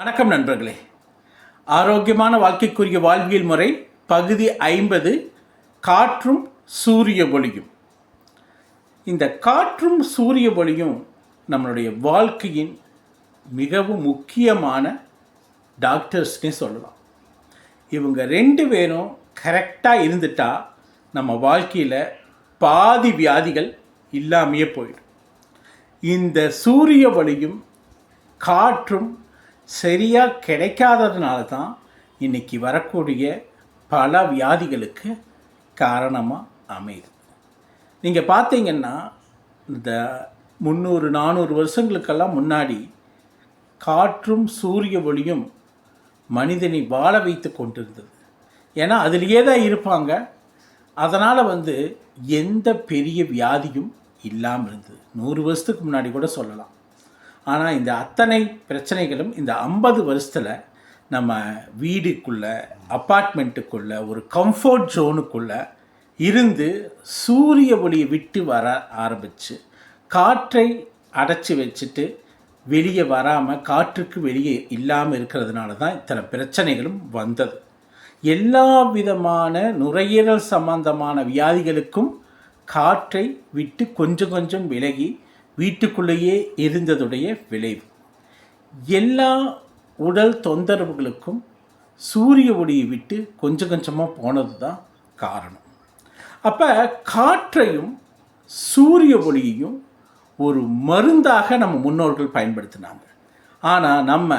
வணக்கம் நண்பர்களே. ஆரோக்கியமான வாழ்க்கைக்குரிய வாழ்வியல் முறை பகுதி ஐம்பது காற்றும் சூரிய ஒளியும். இந்த காற்றும் சூரிய ஒளியும் நம்மளுடைய வாழ்க்கையின் மிகவும் முக்கியமான டாக்டர்ஸ்னே சொல்லலாம். இவங்க ரெண்டு பேரும் கரெக்டாக இருந்துட்டா நம்ம வாழ்க்கையில் பாதி வியாதிகள் இல்லாமையே போயிடும். இந்த சூரிய ஒளியும் காற்றும் சரியாக கிடைக்காததுனால தான் இன்னைக்கு வரக்கூடிய பல வியாதிகளுக்கு காரணமாக அமையுது. நீங்கள் பார்த்தீங்கன்னா இந்த முந்நூறு நானூறு வருஷங்களுக்கெல்லாம் முன்னாடி காற்றும் சூரிய ஒளியும் மனிதனை வாழ வைத்து கொண்டிருந்தது. ஏன்னா அதிலேயே தான் இருப்பாங்க. அதனால் வந்து எந்த பெரிய வியாதியும் இல்லாமல் இருந்தது. நூறு வருஷத்துக்கு முன்னாடி கூட சொல்லலாம். ஆனால் இந்த அத்தனை பிரச்சனைகளும் இந்த ஐம்பது வருஷத்தில் நம்ம வீடுக்குள்ளே அப்பார்ட்மெண்ட்டுக்குள்ளே ஒரு கம்ஃபர்ட் ஜோனுக்குள்ளே இருந்து சூரிய ஒளியை விட்டு வர ஆரம்பித்து காற்றை அடைச்சி வச்சுட்டு வெளியே வராமல் காற்றுக்கு வெளியே இல்லாமல் இருக்கிறதுனால தான் இத்தனை பிரச்சனைகளும் வந்தது. எல்லா விதமான நுரையீரல் சம்பந்தமான வியாதிகளுக்கும் காற்றை விட்டு கொஞ்சம் கொஞ்சம் விலகி வீட்டுக்குள்ளேயே இருந்ததுடைய விளைவு. எல்லா உடல் தொந்தரவுகளுக்கும் சூரிய ஒளியை விட்டு கொஞ்சம் கொஞ்சமாக போனது தான் காரணம். அப்போ காற்றையும் சூரிய ஒளியையும் ஒரு மருந்தாக நம்ம முன்னோர்கள் பயன்படுத்தினாங்க. ஆனால் நம்ம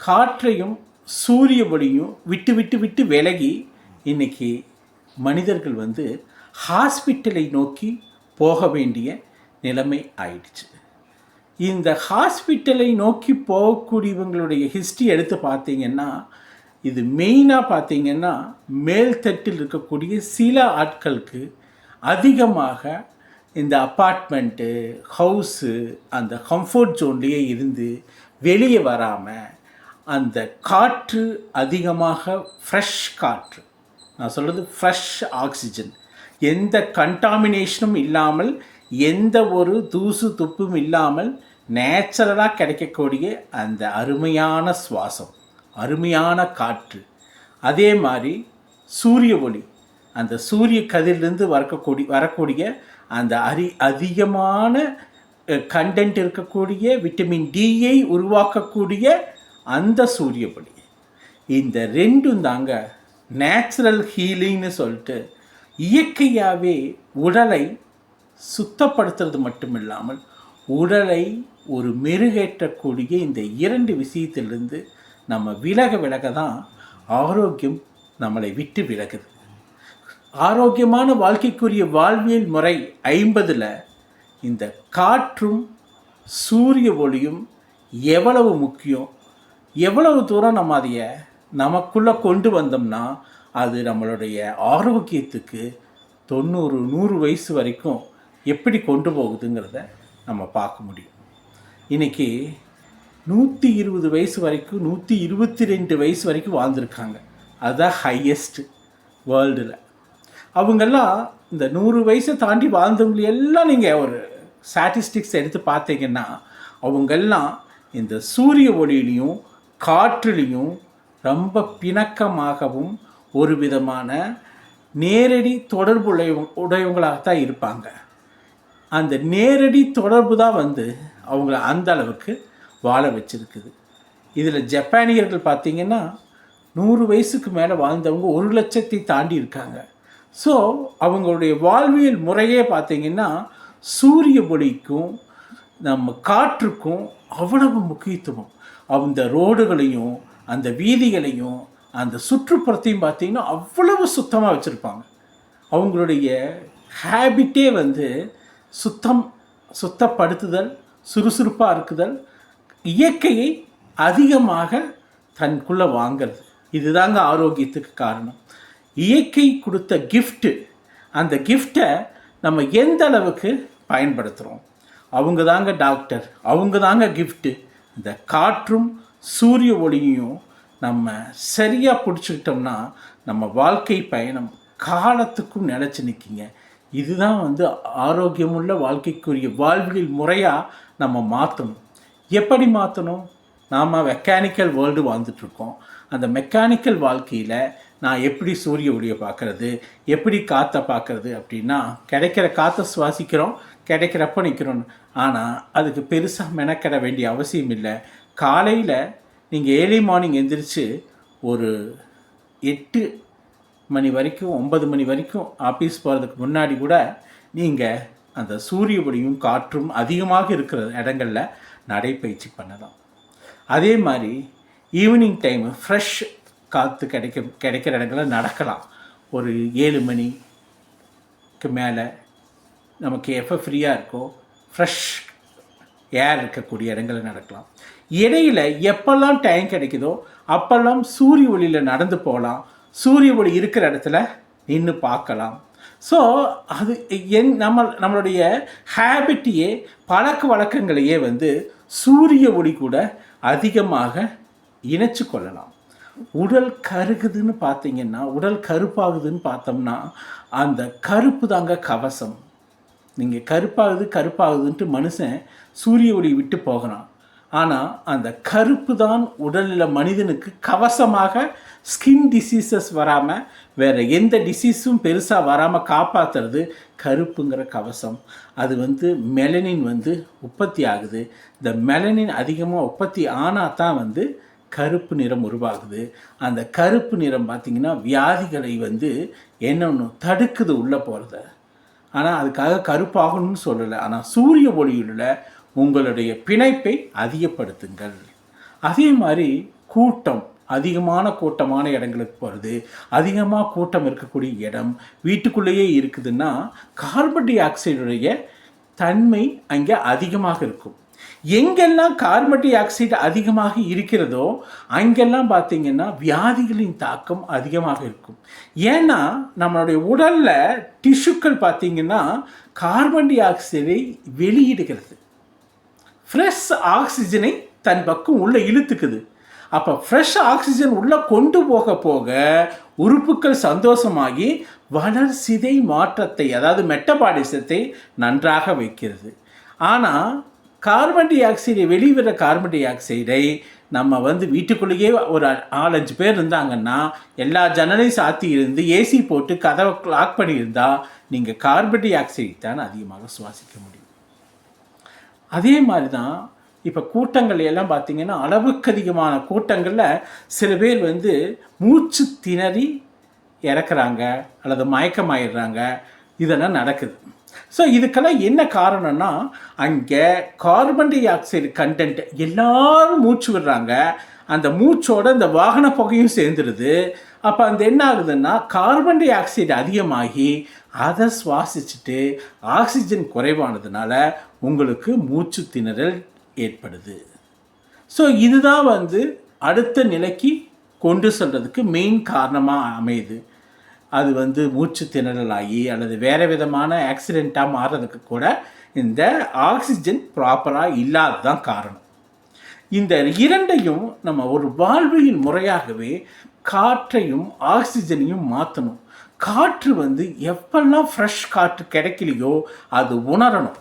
காற்றையும் சூரிய ஒளியும் விட்டு விட்டு விட்டு விலகி இன்னைக்கு மனிதர்கள் வந்து ஹாஸ்பிட்டலை நோக்கி போக வேண்டிய நிலைமை ஆயிடுச்சு. இந்த ஹாஸ்பிட்டலை நோக்கி போகக்கூடியவங்களுடைய ஹிஸ்ட்ரி எடுத்து பார்த்தீங்கன்னா இது மெயினாக பார்த்தீங்கன்னா மேல்தட்டில் இருக்கக்கூடிய சில ஆட்களுக்கு அதிகமாக இந்த அப்பார்ட்மெண்ட்டு ஹவுஸு அந்த கம்ஃபர்ட் ஜோன்லேயே இருந்து வெளியே வராமல் அந்த காற்று அதிகமாக ஃப்ரெஷ் காற்று நான் சொல்கிறது ஃப்ரெஷ் ஆக்சிஜன் எந்த கண்டாமினேஷனும் இல்லாமல் எந்த ஒரு தூசு துப்பும் இல்லாமல் நேச்சுரலாக கிடைக்கக்கூடிய அந்த அருமையான சுவாசம் அருமையான காற்று. அதே மாதிரி சூரிய ஒளி அந்த சூரிய கதிரிலிருந்து வரக்கூடிய வரக்கூடிய அந்த அரி அதிகமான கண்டென்ட் இருக்கக்கூடிய விட்டமின் டியை உருவாக்கக்கூடிய அந்த சூரிய ஒளி. இந்த ரெண்டும் தாங்க நேச்சுரல் ஹீலிங்னு சொல்லிட்டு இயற்கையாகவே உடலை சுத்தப்படுத்துறது மட்டும் இல்லாமல் உடலை ஒரு மெருகேற்றக்கூடிய இந்த இரண்டு விஷயத்திலிருந்து நம்ம விலக விலக தான் ஆரோக்கியம் நம்மளை விட்டு விலகுது. ஆரோக்கியமான வாழ்க்கைக்குரிய வாழ்வியல் முறை ஐம்பதில் இந்த காற்றும் சூரிய ஒளியும் எவ்வளவு முக்கியம்? எவ்வளவு தூரம் நம்ம அதைய நமக்குள்ளே கொண்டு வந்தோம்னா அது நம்மளுடைய ஆரோக்கியத்துக்கு தொண்ணூறு நூறு வயசு வரைக்கும் எப்படி கொண்டு போகுதுங்கிறத நம்ம பார்க்க முடியும். இன்றைக்கி நூற்றி இருபது வயசு வரைக்கும் நூற்றி இருபத்தி ரெண்டு வயசு வரைக்கும் வாழ்ந்துருக்காங்க. அதுதான் ஹையஸ்ட்டு வேர்ல்டில் அவங்கெல்லாம் இந்த நூறு வயசை தாண்டி வாழ்ந்தவங்க எல்லாம் நீங்கள் ஒரு ஸ்டாட்டிஸ்டிக்ஸ் எடுத்து பார்த்தீங்கன்னா அவங்கெல்லாம் இந்த சூரிய ஒளியிலையும் காற்றுலையும் ரொம்ப பிணக்கமாகவும் ஒரு விதமான நேரடி தொடர்பு உடையவங்களாக உடையவங்களாகத்தான் இருப்பாங்க. அந்த நேரடி தொடர்பு தான் வந்து அவங்கள அந்த அளவுக்கு வாழ வச்சுருக்குது. இதில் ஜப்பானியர்கள் பார்த்தீங்கன்னா நூறு வயசுக்கு மேலே வாழ்ந்தவங்க ஒரு லட்சத்தை தாண்டி இருக்காங்க. ஸோ அவங்களுடைய வாழ்வியல் முறையே பார்த்தீங்கன்னா சூரிய ஒளிக்கும் நம்ம காற்றுக்கும் அவ்வளவு முக்கியத்துவம். அந்த ரோடுகளையும் அந்த வீதிகளையும் அந்த சுற்றுப்புறத்தையும் பார்த்தீங்கன்னா அவ்வளவு சுத்தமாக வச்சுருப்பாங்க. அவங்களுடைய ஹேபிட்டே வந்து சுத்தம் சுத்தப்படுத்துதல் சுறுசுறுப்பாக இருக்குதல் இயற்கையை அதிகமாக தனக்குள்ளே வாங்கிறது இதுதாங்க ஆரோக்கியத்துக்கு காரணம். இயற்கை கொடுத்த கிஃப்ட்டு அந்த கிஃப்டை நம்ம எந்த அளவுக்கு பயன்படுத்துகிறோம் அவங்க தாங்க டாக்டர் அவங்க தாங்க கிஃப்ட்டு இந்த காற்றும் சூரிய ஒளியையும் நம்ம சரியாக பிடிச்சிக்கிட்டோம்னா நம்ம வாழ்க்கை பயணம் காலத்துக்கும் நிலச்சி நிற்கிங்க இதுதான் வந்து ஆரோக்கியமுள்ள வாழ்க்கைக்குரிய வாழ்வியல் முறையாக நம்ம மாற்றணும் எப்படி மாற்றணும் நாம் மெக்கானிக்கல் வேர்ல்டு வாழ்ந்துட்டுருக்கோம். அந்த மெக்கானிக்கல் வாழ்க்கையில் நான் எப்படி சூரிய ஒளியை பார்க்குறது எப்படி காற்றை பார்க்குறது அப்படின்னா கிடைக்கிற காற்றை சுவாசிக்கிறோம் கிடைக்கிறப்ப நிற்கிறோம் ஆனால் அதுக்கு பெருசாக மெனக்கெட வேண்டிய அவசியம் இல்லை. காலையில் நீங்கள் ஏர்லி மார்னிங் எந்திரிச்சு ஒரு எட்டு மணி வரைக்கும் ஒன்பது மணி வரைக்கும் ஆஃபீஸ் போகிறதுக்கு முன்னாடி கூட நீங்கள் அந்த சூரிய ஒளியும் காற்றும் அதிகமாக இருக்கிற இடங்களில் நடைப்பயிற்சி பண்ணலாம். அதே மாதிரி ஈவினிங் டைம் ஃப்ரெஷ் காற்று கிடைக்க கிடைக்கிற இடங்களில் நடக்கலாம். ஒரு ஏழு மணிக்கு மேலே நமக்கு எப்போ ஃப்ரீயாக இருக்கோ ஃப்ரெஷ் ஏர் இருக்கக்கூடிய இடங்களில் நடக்கலாம். இடையில எப்பெல்லாம் டைம் கிடைக்குதோ அப்பெல்லாம் சூரிய ஒளியில் நடந்து போகலாம். சூரிய ஒளி இருக்கிற இடத்துல நின்று பார்க்கலாம். ஸோ அது என் நம்ம நம்மளுடைய ஹேபிட்டையே பழக்க வழக்கங்களையே வந்து சூரிய ஒளி கூட அதிகமாக இணைச்சு கொள்ளலாம். உடல் கருகுதுன்னு பார்த்தீங்கன்னா உடல் கருப்பாகுதுன்னு பார்த்தோம்னா அந்த கருப்பு தாங்க கவசம். நீங்கள் கருப்பாகுது கருப்பாகுதுன்ட்டு மனுஷன் சூரிய ஒளி விட்டு போகிறான் ஆனால் அந்த கருப்பு தான் உடலில் மனிதனுக்கு கவசமாக ஸ்கின் டிசீசஸ் வராமல் வேறு எந்த டிசீஸும் பெருசாக வராமல் காப்பாற்றுறது கருப்புங்கிற கவசம். அது வந்து மெலனின் வந்து உற்பத்தி ஆகுது. இந்த மெலனின் அதிகமாக உற்பத்தி ஆனால் தான் வந்து கருப்பு நிறம் உருவாகுது. அந்த கருப்பு நிறம் பார்த்திங்கன்னா வியாதிகளை வந்து என்னென்னு தடுக்குது உள்ளே போகிறத ஆனால் அதுக்காக கருப்பாகணும்னு சொல்லலை. ஆனால் சூரிய ஒளியுள்ள உங்களுடைய பிணைப்பை அதிகப்படுத்துங்கள். அதே மாதிரி கூட்டம். அதிகமான கூட்டமான இடங்களுக்கு போகிறது அதிகமாக கூட்டம் இருக்கக்கூடிய இடம் வீட்டுக்குள்ளேயே இருக்குதுன்னா கார்பன் டை ஆக்சைடுடைய தன்மை அங்கே அதிகமாக இருக்கும். எங்கெல்லாம் கார்பன் டை ஆக்சைடு அதிகமாக இருக்கிறதோ அங்கெல்லாம் பார்த்தீங்கன்னா வியாதிகளின் தாக்கம் அதிகமாக இருக்கும். ஏன்னா நம்மளுடைய உடலில் டிஷ்யூக்கள் பார்த்தீங்கன்னா கார்பன் டை ஆக்சைடை வெளியிடுகிறது. ஃப்ரெஷ் ஆக்சிஜனை தன் பக்கம் உள்ளே இழுத்துக்குது. அப்போ ஃப்ரெஷ் ஆக்சிஜன் உள்ளே கொண்டு போக போக உறுப்புகள் சந்தோஷமாகி வளர்சிதை மாற்றத்தை அதாவது மெட்டபாலிசத்தை நன்றாக வைக்கிறது. ஆனால் கார்பன் டை ஆக்சைடை வெளிவிடுற கார்பன் டை ஆக்சைடை நம்ம வந்து வீட்டுக்குள்ளேயே ஒரு நாலஞ்சு பேர் இருந்தாங்கன்னா எல்லா ஜன்னலையும் சாத்தி இருந்து ஏசி போட்டு கதவை லாக் பண்ணியிருந்தால் நீங்கள் கார்பன் டை ஆக்சைடு தான் அதிகமாக சுவாசிக்க முடியும். அதே மாதிரி தான் இப்போ கூட்டங்கள் எல்லாம் பார்த்திங்கன்னா அளவுக்கு அதிகமான கூட்டங்களில் சில பேர் வந்து மூச்சு திணறி இறக்குறாங்க அல்லது மயக்கமாயிடுறாங்க. இதெல்லாம் நடக்குது. ஸோ இதுக்கெல்லாம் என்ன காரணம்னா அங்கே கார்பன் டை ஆக்சைடு கண்டென்ட் எல்லாரும் மூச்சு விடுறாங்க. அந்த மூச்சோட இந்த வாகன புகையும் சேர்ந்துருது அப்போ அந்த என்ன ஆகுதுன்னா கார்பன் டை ஆக்சைடு அதிகமாகி அதை சுவாசிச்சுட்டு ஆக்சிஜன் குறைவானதுனால உங்களுக்கு மூச்சு திணறல் ஏற்படுது. ஸோ இதுதான் வந்து அடுத்த நிலைக்கு கொண்டு செல்றதுக்கு மெயின் காரணமாக அமையுது. அது வந்து மூச்சு திணறல் ஆகி அல்லது வேறு விதமான ஆக்சிடெண்ட்டாக மாறுறதுக்கு கூட இந்த ஆக்சிஜன் ப்ராப்பராக இல்லாததான் காரணம். இந்த இரண்டையும் நம்ம ஒரு வாழ்வியல் முறையாகவே காற்றையும் ஆக்சிஜனையும் மாற்றணும் காற்று வந்து எப்பெல்லாம் ஃப்ரெஷ் காற்று கிடைக்கலையோ அது உணரணும்.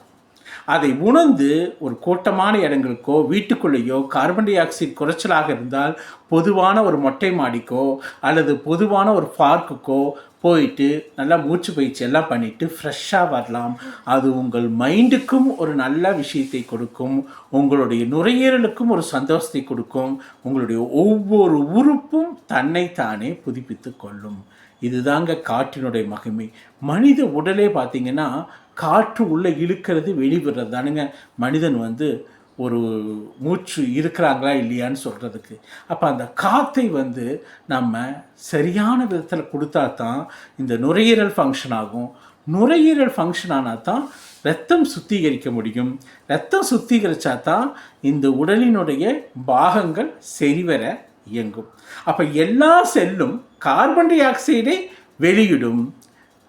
அதை உணர்ந்து ஒரு கூட்டமான இடங்களுக்கோ வீட்டுக்குள்ளேயோ கார்பன் டை ஆக்சைடு குறைச்சலாக இருந்தால் பொதுவான ஒரு மொட்டை மாடிக்கோ அல்லது பொதுவான ஒரு பார்க்குக்கோ போயிட்டு நல்லா மூச்சு பயிற்சி எல்லாம் பண்ணிட்டு ஃப்ரெஷ்ஷாக வரலாம். அது உங்கள் மைண்டுக்கும் ஒரு நல்ல விஷயத்தை கொடுக்கும். உங்களுடைய நுரையீரலுக்கும் ஒரு சந்தோஷத்தை கொடுக்கும். உங்களுடைய ஒவ்வொரு உறுப்பும் தன்னைத்தானே புதுப்பித்து கொள்ளும். இதுதாங்க காற்றினுடைய மகிமை. மனித உடலே பார்த்தீங்கன்னா காற்று உள்ளே இழுக்கிறது வெளிவிடுறது தானுங்க. மனிதன் வந்து ஒரு மூச்சு இருக்கிறாங்களா இல்லையான்னு சொல்கிறதுக்கு அப்போ அந்த காற்றை வந்து நம்ம சரியான விதத்தில் கொடுத்தா தான் இந்த நுரையீரல் ஃபங்க்ஷன் ஆகும். நுரையீரல் ஃபங்க்ஷன் ஆனால் தான் ரத்தம் சுத்திகரிக்க முடியும். ரத்தம் சுத்திகரித்தா தான் இந்த உடலினுடைய பாகங்கள் சரிவர இயங்கும். அப்போ எல்லா செல்லும் கார்பன் டை ஆக்சைடை வெளியிடும்.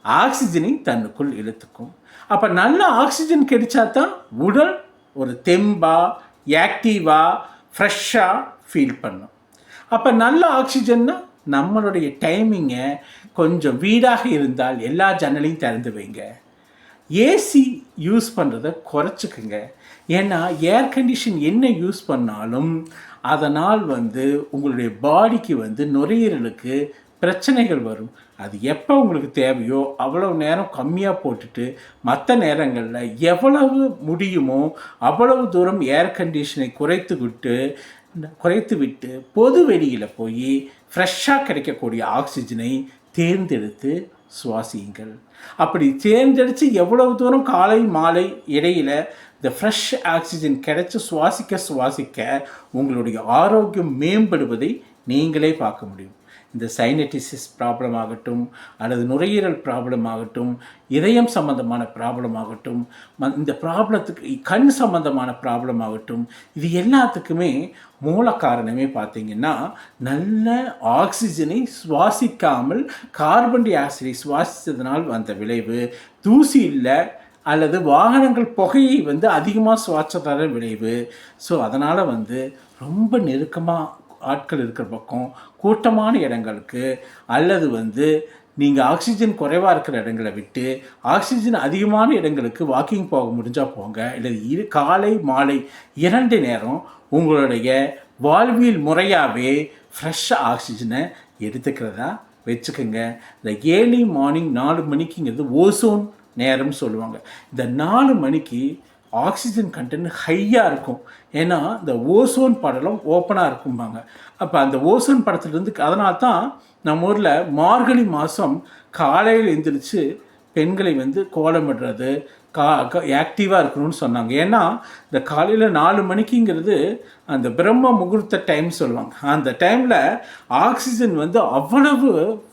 ஆக்சிஜனை தன்னுக்குள் இழுத்துக்கும். அப்போ நல்ல ஆக்சிஜன் கிடைச்சா தான் உடல் ஒரு தெம்பாக ஆக்டிவாக ஃப்ரெஷ்ஷாக ஃபீல் பண்ணும். அப்போ நல்ல ஆக்சிஜன்னா நம்மளுடைய டைமிங்கை கொஞ்சம் வீடாக இருந்தால் எல்லா ஜன்னலையும் திறந்து வைங்க. ஏசி யூஸ் பண்ணுறத குறைச்சிக்குங்க. ஏன்னா ஏர் கண்டிஷன் என்ன யூஸ் பண்ணாலும் அதனால் வந்து உங்களுடைய பாடிக்கு வந்து நுரையீரலுக்கு பிரச்சனைகள் வரும். அது எப்போ உங்களுக்கு தேவையோ அவ்வளவு நேரம் கம்மியாக போட்டுட்டு மற்ற நேரங்களில் எவ்வளவு முடியுமோ அவ்வளவு தூரம் ஏர் கண்டிஷனை குறைத்து விட்டு குறைத்து விட்டு பொது வெளியில் போய் ஃப்ரெஷ்ஷாக கிடைக்கக்கூடிய ஆக்சிஜனை தேர்ந்தெடுத்து சுவாசியுங்கள். அப்படி தேர்ந்தெடுத்து எவ்வளவு தூரம் காலை மாலை இடையில் இந்த ஃப்ரெஷ் ஆக்சிஜன் கிடைச்சி சுவாசிக்க சுவாசிக்க உங்களுடைய ஆரோக்கியம் மேம்படுவதை நீங்களே பார்க்க முடியும். இந்த சைனட்டிசிஸ் ப்ராப்ளம் ஆகட்டும் அல்லது நுரையீரல் ப்ராப்ளம் ஆகட்டும் இதயம் சம்பந்தமான ப்ராப்ளம் ஆகட்டும் ம- இந்த ப்ராப்ளத்துக்கு கண் சம்பந்தமான ப்ராப்ளம் ஆகட்டும் இது எல்லாத்துக்குமே மூல காரணமே பார்த்திங்கன்னா நல்ல ஆக்சிஜனை சுவாசிக்காமல் கார்பன் டை ஆக்சைடை சுவாசித்ததனால் வந்த விளைவு தூசி இல்லை அல்லது வாகனங்கள் புகையை வந்து அதிகமாக சுவாச்சதான விளைவு. ஸோ அதனால் வந்து ரொம்ப நெருக்கமாக ஆட்கள் இருக்கிற பக்கம் கூட்டமான இடங்களுக்கு அல்லது வந்து நீங்கள் ஆக்சிஜன் குறைவாக இருக்கிற இடங்களை விட்டு ஆக்சிஜன் அதிகமான இடங்களுக்கு வாக்கிங் போக முடிஞ்சால் போங்க. இல்லை இரு காலை மாலை இரண்டு நேரம் உங்களுடைய வாழ்வியல் முறையாகவே ஃப்ரெஷ் ஆக்சிஜனை எடுத்துக்கிறதா வச்சுக்கோங்க. இந்த ஏர்லி மார்னிங் நாலு மணிக்குங்கிறது ஓசோன் நேரம்னு சொல்லுவாங்க. இந்த நாலு மணிக்கு ஆக்சிஜன் கண்டென்ட் ஹையாக இருக்கும். ஏன்னா இந்த ஓசோன் படலம் ஓப்பனாக இருக்கும்பாங்க. அப்போ அந்த ஓசோன் படத்துலேருந்து அதனால தான் நம்ம ஊரில் மார்கழி மாதம் காலையில் எழுந்திரிச்சு பெண்களை வந்து கோலமிடுறது கா ஆக்டிவாக இருக்கணும்னு சொன்னாங்க. ஏன்னா இந்த காலையில் நாலு மணிக்குங்கிறது அந்த பிரம்ம முகூர்த்த டைம் சொல்லுவாங்க. அந்த டைமில் ஆக்சிஜன் வந்து அவ்வளவு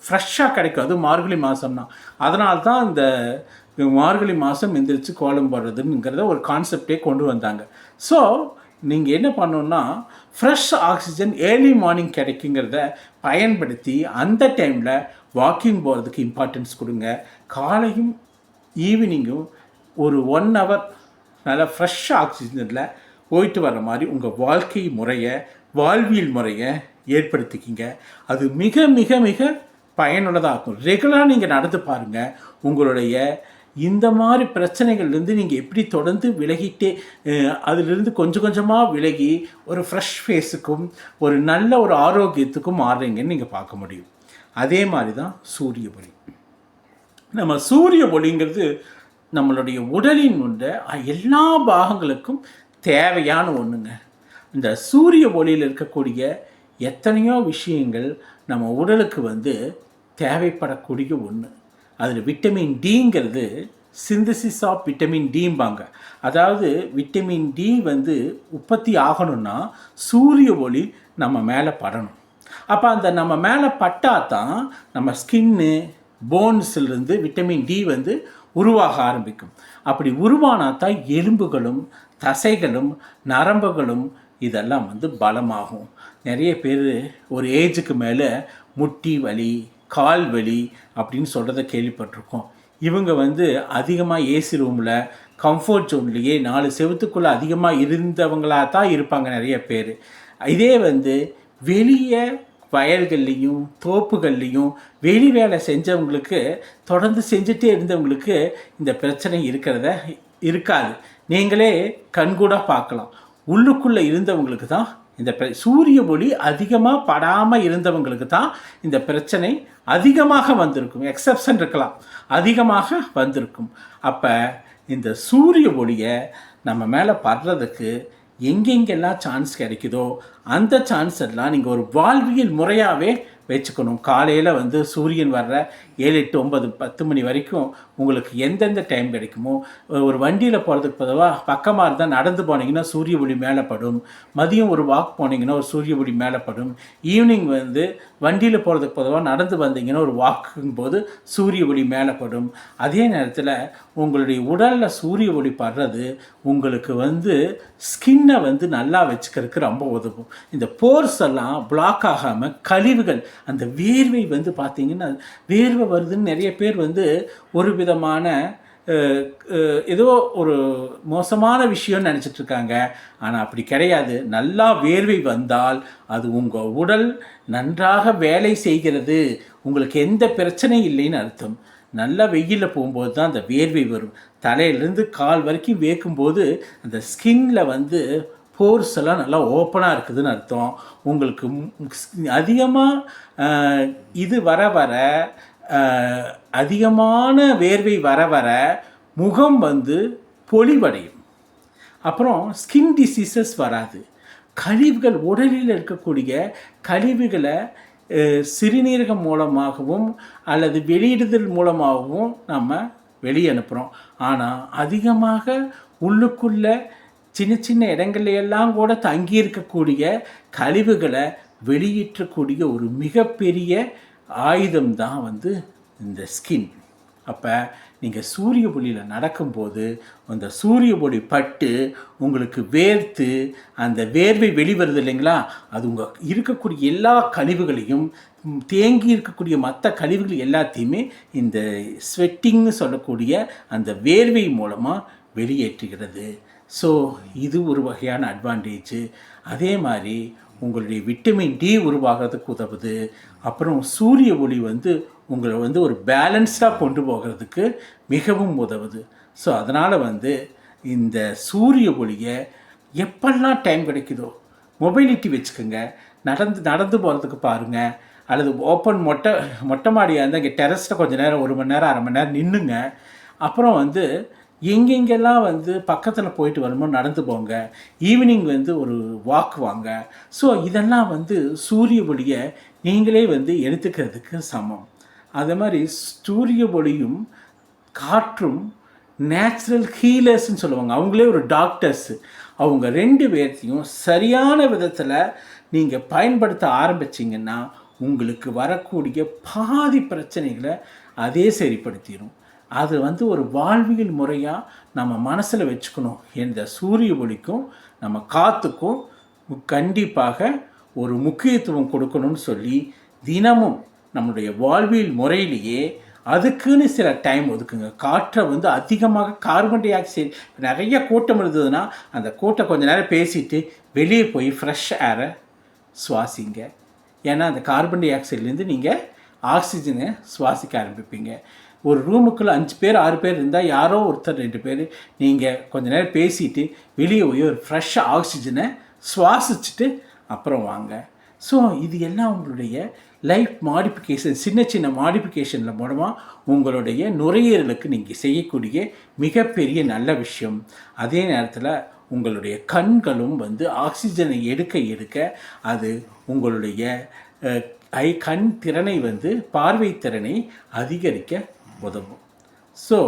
ஃப்ரெஷ்ஷாக கிடைக்கும். அது மார்கழி மாதம்னா அதனால தான் இந்த மார்கழி மாதம் எந்திரிச்சு கோலம் போடுறதுங்கிறத ஒரு கான்செப்டே கொண்டு வந்தாங்க. ஸோ நீங்கள் என்ன பண்ணணும்னா ஃப்ரெஷ் ஆக்சிஜன் ஏர்லி மார்னிங் கிடைக்குங்கிறத பயன்படுத்தி அந்த டைமில் வாக்கிங் போகிறதுக்கு இம்பார்ட்டன்ஸ் கொடுங்க. காலையும் ஈவினிங்கும் ஒரு ஒன் ஹவர் நல்லா ஃப்ரெஷ் ஆக்சிஜனில் போயிட்டு வர மாதிரி உங்கள் வாழ்க்கை முறையை வாழ்வியல் முறையை ஏற்படுத்திக்கிங்க. அது மிக மிக மிக பயனுள்ளதாக இருக்கும். ரெகுலராக நீங்கள் நடந்து பாருங்கள் உங்களுடைய இந்த மாதிரி பிரச்சனைகள்லேருந்து நீங்கள் எப்படி தொடர்ந்து விலகிட்டே அதிலிருந்து கொஞ்சம் கொஞ்சமாக விலகி ஒரு ஃப்ரெஷ் ஃபேஸுக்கும் ஒரு நல்ல ஒரு ஆரோக்கியத்துக்கும் மாறுறீங்கன்னு நீங்கள் பார்க்க முடியும். அதே மாதிரி தான் சூரிய ஒளி. நம்ம சூரிய ஒளிங்கிறது நம்மளுடைய உடலின் உள்ள எல்லா பாகங்களுக்கும் தேவையான ஒன்றுங்க இந்த சூரிய ஒளியில் இருக்கக்கூடிய எத்தனையோ விஷயங்கள் நம்ம உடலுக்கு வந்து தேவைப்படக்கூடிய ஒன்று அதில் விட்டமின் டிங்கிறது சிந்தசிஸ் ஆஃப் விட்டமின் டிம்பாங்க அதாவது விட்டமின் டி வந்து உற்பத்தி ஆகணும்னா சூரிய ஒளி நம்ம மேலே படணும். அப்போ அந்த நம்ம மேலே பட்டால் தான் நம்ம ஸ்கின்னு போன்ஸ்லேருந்து விட்டமின் டி வந்து உருவாக ஆரம்பிக்கும். அப்படி உருவானா தான் எலும்புகளும் தசைகளும் நரம்புகளும் இதெல்லாம் வந்து பலமாகும். நிறைய பேர் ஒரு ஏஜுக்கு மேலே முட்டி வலி கால் வலி அப்படின்னு சொல்கிறத கேள்விப்பட்டிருக்கோம். இவங்க வந்து அதிகமாக ஏசி ரூமில் கம்ஃபர்ட் ஜோன்லேயே நாலு செவத்துக்குள்ளே அதிகமாக இருந்தவங்களா தான் இருப்பாங்க நிறைய பேர். இதே வந்து வெளியே வயல்கள்லேயும் தோப்புகள்லேயும் வெளி வேலை செஞ்சவங்களுக்கு தொடர்ந்து செஞ்சுட்டே இருந்தவங்களுக்கு இந்த பிரச்சனை இருக்கிறத இருக்காது. நீங்களே கண்கூட பார்க்கலாம். உள்ளுக்குள்ளே இருந்தவங்களுக்கு தான் இந்த சூரிய ஒளி அதிகமாக படாமல் இருந்தவங்களுக்கு தான் இந்த பிரச்சனை அதிகமாக வந்திருக்கும். எக்ஸப்ஷன் இருக்கலாம். அதிகமாக வந்திருக்கும். அப்போ இந்த சூரிய ஒளியை நம்ம மேலே படுறதுக்கு எங்கெங்கெல்லாம் சான்ஸ் கிடைக்குதோ அந்த சான்ஸ் எல்லாம் நீங்கள் ஒரு வாழ்வியல் முறையாகவே வச்சுக்கணும். காலையில் வந்து சூரியன் வர்ற ஏழு எட்டு ஒன்பது பத்து மணி வரைக்கும் உங்களுக்கு எந்தெந்த டைம் கிடைக்குமோ ஒரு வண்டியில் போகிறதுக்கு பொதுவாக பக்கமாக இருந்தால் நடந்து போனீங்கன்னா சூரிய ஒளி மேலே படும். மதியம் ஒரு வாக் போனீங்கன்னா ஒரு சூரிய ஒளி மேலே படும். ஈவினிங் வந்து வண்டியில் போகிறதுக்கு பொதுவாக நடந்து வந்தீங்கன்னா ஒரு வாக்குங்கும் போது சூரிய ஒளி மேலே படும். அதே நேரத்தில் உங்களுடைய உடலில் சூரிய ஒளி படுறது உங்களுக்கு வந்து ஸ்கின்னை வந்து நல்லா வச்சுக்கிறதுக்கு ரொம்ப உதவும். இந்த போர்ஸ் எல்லாம் பிளாக் ஆகாமல் கழிவுகள் அந்த வேர்வை வந்து பார்த்தீங்கன்னா வேர்வை வருதுன்னு நிறைய பேர் வந்து ஒரு விதமான ஏதோ ஒரு மோசமான விஷயம்னு நினச்சிட்டு இருக்காங்க. ஆனால் அப்படி கிடையாது. நல்லா வேர்வை வந்தால் அது உங்கள் உடல் நன்றாக வேலை செய்கிறது. உங்களுக்கு எந்த பிரச்சனையும் இல்லைன்னு அர்த்தம். நல்லா வெயிலில் போகும்போது தான் அந்த வேர்வை வரும். தலையிலேருந்து கால் வரைக்கும் வேர்க்கும்போது அந்த ஸ்கின்ல வந்து போர்ஸ் எல்லாம் நல்லா ஓப்பனாக இருக்குதுன்னு அர்த்தம். உங்களுக்கு அதிகமாக இது வர வர அதிகமான வேர்வை வர வர முகம் வந்து பொலிவடையும். அப்புறம் ஸ்கின் டிசீசஸ் வராது. கழிவுகள் உடலில் இருக்கக்கூடிய கழிவுகளை சிறுநீரகம் மூலமாகவும் அல்லது வெளியிடுதல் மூலமாகவும் நம்ம வெளியே அனுப்புகிறோம் ஆனால் அதிகமாக உள்ளுக்குள்ள சின்ன சின்ன இடங்கள்ல எல்லாம் கூட தங்கி இருக்கக்கூடிய கழிவுகளை வெளியேற்றக்கூடிய ஒரு மிகப்பெரிய ஆயுதம் தான் வந்து இந்த ஸ்கின் அப்போ நீங்கள் சூரிய ஒளியில் நடக்கும்போது அந்த சூரிய ஒளி பட்டு உங்களுக்கு வேர்த்து அந்த வேர்வை வெளிவருது இல்லைங்களா? அது உங்கள் இருக்கக்கூடிய எல்லா கழிவுகளையும் தேங்கி இருக்கக்கூடிய மற்ற கழிவுகள் எல்லாத்தையுமே இந்த ஸ்வெட்டிங்னு சொல்லக்கூடிய அந்த வேர்வை மூலமாக வெளியேற்றுகிறது. ஸோ இது ஒரு வகையான அட்வான்டேஜ் அதே மாதிரி உங்களுடைய விட்டமின் டி உருவாகிறதுக்கு உதவுது. அப்புறம் சூரிய ஒளி வந்து உங்களை வந்து ஒரு பேலன்ஸ்டாக கொண்டு போகிறதுக்கு மிகவும் உதவுது. ஸோ அதனால் வந்து இந்த சூரிய ஒளியை எப்பெல்லாம் டைம் கிடைக்குதோ மொபைலிட்டி வச்சுக்கோங்க. நடந்து நடந்து போகிறதுக்கு பாருங்கள் அல்லது ஓப்பன் மொட்டை மொட்டை மாடியாக இருந்தால் இங்கே டெரஸில் கொஞ்சம் நேரம் ஒரு மணி நேரம் அரை மணி நேரம் நின்றுங்க அப்புறம் வந்து எங்கெங்கெல்லாம் வந்து பக்கத்தில் போயிட்டு வருமோ நடந்து போங்க ஈவினிங் வந்து ஒரு வாக் வாங்க. ஸோ இதெல்லாம் வந்து சூரிய ஒளியை நீங்களே வந்து எடுத்துக்கிறதுக்கு சமம். அதே மாதிரி சூரிய ஒளியும் காற்றும் நேச்சுரல் ஹீலர்ஸ்ன்னு சொல்லுவாங்க. அவங்களே ஒரு டாக்டர்ஸு அவங்க ரெண்டு பேர்த்தையும் சரியான விதத்தில் நீங்கள் பயன்படுத்த ஆரம்பிச்சிங்கன்னா உங்களுக்கு வரக்கூடிய பாதி பிரச்சனைகளை அதே சரிப்படுத்திடும் அது வந்து ஒரு வாழ்வியல் முறையாக நம்ம மனசில் வச்சுக்கணும். இந்த சூரிய ஒளிக்கும் நம்ம காற்றுக்கும் கண்டிப்பாக ஒரு முக்கியத்துவம் கொடுக்கணும்னு சொல்லி தினமும் நம்மளுடைய வாழ்வியல் முறையிலேயே அதுக்குன்னு சில டைம் ஒதுக்குங்க. காற்றை வந்து அதிகமாக கார்பன் டை ஆக்சைடு நிறைய கூட்டம் இருந்ததுன்னா அந்த கூட்டம் கொஞ்ச நேரம் பேசிட்டு வெளியே போய் ஃப்ரெஷ் ஏரை சுவாசிங்க. ஏன்னா அந்த கார்பன் டை ஆக்சைட்லேருந்து நீங்கள் ஆக்சிஜனை சுவாசிக்க ஆரம்பிப்பீங்க. ஒரு ரூமுக்குள்ளே அஞ்சு பேர் ஆறு பேர் இருந்தால் யாரோ ஒருத்தர் ரெண்டு பேர் நீங்கள் கொஞ்ச நேரம் பேசிட்டு வெளியே போய் ஒரு ஃப்ரெஷ் ஆக்சிஜனை சுவாசிச்சுட்டு அப்புறம் வாங்க. ஸோ இது எல்லாம் உங்களுடைய லைஃப் மாடிஃபிகேஷன் சின்ன சின்ன மாடிஃபிகேஷனில் மூலமாக உங்களுடைய நுரையீரலுக்கு நீங்கள் செய்யக்கூடிய மிகப்பெரிய நல்ல விஷயம். அதே நேரத்தில் உங்களுடைய கண்களும் வந்து ஆக்சிஜனை எடுக்க எடுக்க அது உங்களுடைய ஐ கண் திறனை வந்து பார்வை திறனை அதிகரிக்க உதவும் ஸோ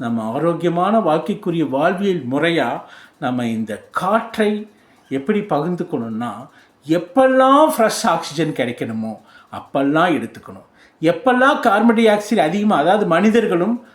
நம்ம ஆரோக்கியமான வாழ்க்கைக்குரிய வாழ்வியல் முறையாக நம்ம இந்த காற்றை எப்படி பகிர்ந்துக்கணும்னா எப்பெல்லாம் ஃப்ரெஷ் ஆக்சிஜன் கிடைக்கணுமோ அப்பெல்லாம் எடுத்துக்கணும். எப்பெல்லாம் கார்பன் டை ஆக்சைடு அதிகமாக அதாவது மனிதர்களும்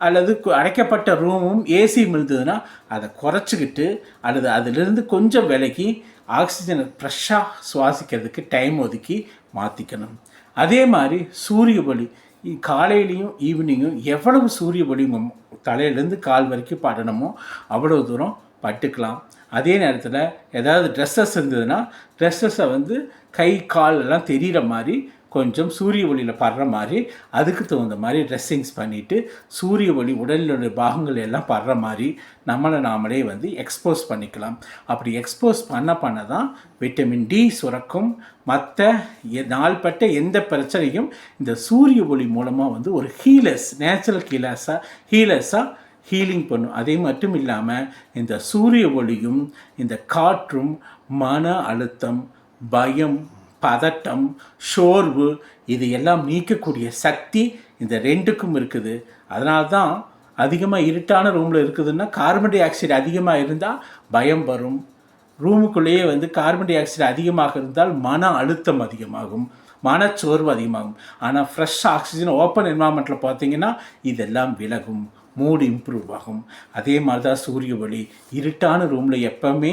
அல்லது கு- அடைக்கப்பட்ட ரூமும் ஏசியும் இருந்ததுன்னா அதை குறைச்சிக்கிட்டு அல்லது அதிலிருந்து கொஞ்சம் விலகி ஆக்சிஜனை ஃப்ரெஷ்ஷாக சுவாசிக்கிறதுக்கு டைம் ஒதுக்கி மாற்றிக்கணும் அதே மாதிரி சூரிய ஒளி காலையிலையும் ஈவினிங்கும் எவ்வளவு சூரிய ஒளிமும் தலையிலேருந்து கால் வரைக்கும் படணுமோ அவ்வளவு தூரம் பட்டுக்கலாம். அதே நேரத்தில் ஏதாவது ட்ரெஸ்ஸஸ் இருந்ததுன்னா ட்ரெஸ்ஸஸை வந்து கை கால் எல்லாம் தெரிகிற மாதிரி கொஞ்சம் சூரிய ஒளியில் படுற மாதிரி அதுக்கு தகுந்த மாதிரி ட்ரெஸ்ஸிங்ஸ் பண்ணிவிட்டு சூரிய ஒளி உடலினுடைய பாகங்கள் எல்லாம் படுற மாதிரி நம்மளை நாமளே வந்து எக்ஸ்போஸ் பண்ணிக்கலாம். அப்படி எக்ஸ்போஸ் பண்ண பண்ண தான் விட்டமின் டி சுரக்கும். மற்ற நாள்பட்ட எந்த பிரச்சனையும் இந்த சூரிய ஒளி மூலமாக வந்து ஒரு ஹீலர்ஸ் நேச்சுரல் ஹீலர்ஸாக ஹீலர்ஸாக ஹீலிங் பண்ணும். அதே மட்டும் இல்லாமல் இந்த சூரிய ஒளியும் இந்த காற்றும் மன அழுத்தம் பயம் பதட்டம் சோர்வு இது எல்லாம் நீக்கக்கூடிய சக்தி இந்த ரெண்டுக்கும் இருக்குது. அதனால தான் அதிகமாக இருட்டான ரூமில் இருக்குதுன்னா கார்பன் டை ஆக்சைடு அதிகமாக இருந்தால் பயம் வரும். ரூமுக்குள்ளேயே வந்து கார்பன் டை ஆக்சைடு அதிகமாக இருந்தால் மன அழுத்தம் அதிகமாகும் மனச்சோர்வு அதிகமாகும். ஆனால் ஃப்ரெஷ் ஆக்சிஜன் ஓப்பன் என்வாமெண்ட்டில் பார்த்தீங்கன்னா இதெல்லாம் விலகும் மூடு இம்ப்ரூவ் ஆகும். அதே மாதிரி தான் சூரிய ஒளி இருட்டான ரூமில் எப்போவுமே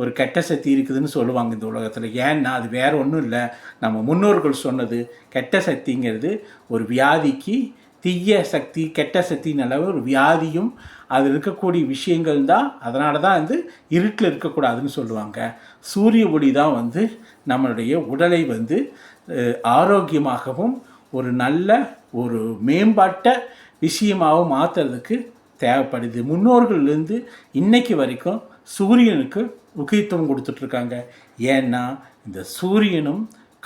ஒரு கெட்ட சக்தி இருக்குதுன்னு சொல்லுவாங்க இந்த உலகத்தில். ஏன்னா அது வேற ஒன்றும் இல்லை. நம்ம முன்னோர்கள் சொன்னது கெட்ட சக்திங்கிறது ஒரு வியாதிக்கு தீய சக்தி கெட்ட சக்தினால ஒரு வியாதியும் அதில் இருக்கக்கூடிய விஷயங்கள் தான் அதனால தான் வந்து இருட்டில் இருக்கக்கூடாதுன்னு சொல்லுவாங்க. சூரிய ஒளி தான் வந்து நம்மளுடைய உடலை வந்து ஆரோக்கியமாகவும் ஒரு நல்ல ஒரு மேம்பட்ட விஷயமாகவும் மாற்றுறதுக்கு தேவைப்படுது. முன்னோர்கள்லேருந்து இன்னைக்கு வரைக்கும் சூரியனுக்கு முக்கியத்துவம் கொடுத்துட்ருக்காங்க. ஏன்னா இந்த சூரியனும்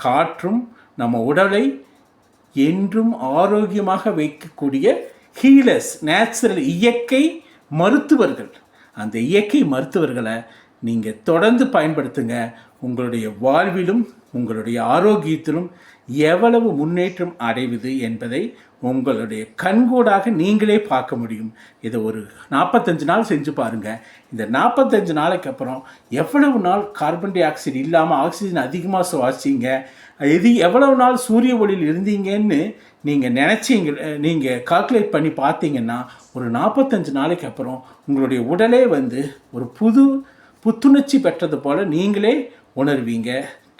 காற்றும் நம்ம உடலை என்றும் ஆரோக்கியமாக வைக்கக்கூடிய ஹீலர்ஸ் நேச்சுரல் இயற்கை மருத்துவர்கள். அந்த இயற்கை மருத்துவர்களை நீங்கள் தொடர்ந்து பயன்படுத்துங்க. உங்களுடைய வாழ்விலும் உங்களுடைய ஆரோக்கியத்திலும் எவ்வளவு முன்னேற்றம் அடைவது என்பதை உங்களுடைய கண்கூடாக நீங்களே பார்க்க முடியும். இதை ஒரு நாற்பத்தஞ்சு நாள் செஞ்சு பாருங்கள் இந்த நாற்பத்தஞ்சு நாளைக்கு அப்புறம் எவ்வளவு நாள் கார்பன் டை ஆக்சைடு இல்லாமல் ஆக்சிஜன் அதிகமாக சுவாசிங்க? எது எவ்வளவு நாள் சூரிய ஒளியில் இருந்தீங்கன்னு நீங்கள் நினச்சிங்க நீங்கள் கால்குலேட் பண்ணி பார்த்தீங்கன்னா ஒரு நாற்பத்தஞ்சு நாளைக்கு அப்புறம் உங்களுடைய உடலே வந்து ஒரு புது புத்துணர்ச்சி பெற்றது போல் நீங்களே உணர்வீங்க.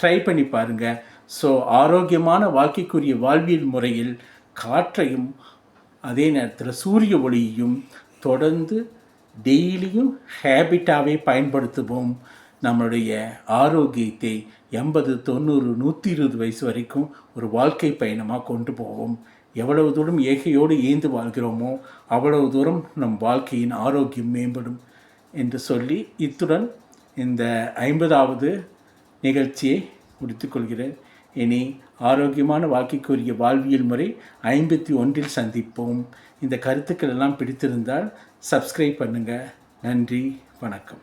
ட்ரை பண்ணி பாருங்கள் ஸோ ஆரோக்கியமான வாழ்க்கைக்குரிய வாழ்வியல் முறையில் காற்றையும் அதே நேரத்தில் சூரிய ஒளியையும் தொடர்ந்து டெய்லியும் ஹேபிட்டாகவே பயன்படுத்துவோம். நம்மளுடைய ஆரோக்கியத்தை எண்பது தொண்ணூறு நூற்றி இருபது வயசு வரைக்கும் ஒரு வாழ்க்கை பயணமாக கொண்டு போவோம். எவ்வளவு தூரம் ஏகையோடு ஏந்து வாழ்கிறோமோ அவ்வளவு தூரம் நம் வாழ்க்கையின் ஆரோக்கியம் மேம்படும் என்று சொல்லி இத்துடன் இந்த ஐம்பதாவது நிகழ்ச்சியை முடித்துக்கொள்கிறேன் இனி ஆரோக்கியமான வாழ்க்கைக்குரிய வாழ்வியல் முறை ஐம்பத்தி ஒன்றில் சந்திப்போம். இந்த கருத்துக்கள் எல்லாம் பிடித்திருந்தால் சப்ஸ்கிரைப் பண்ணுங்கள் நன்றி வணக்கம்.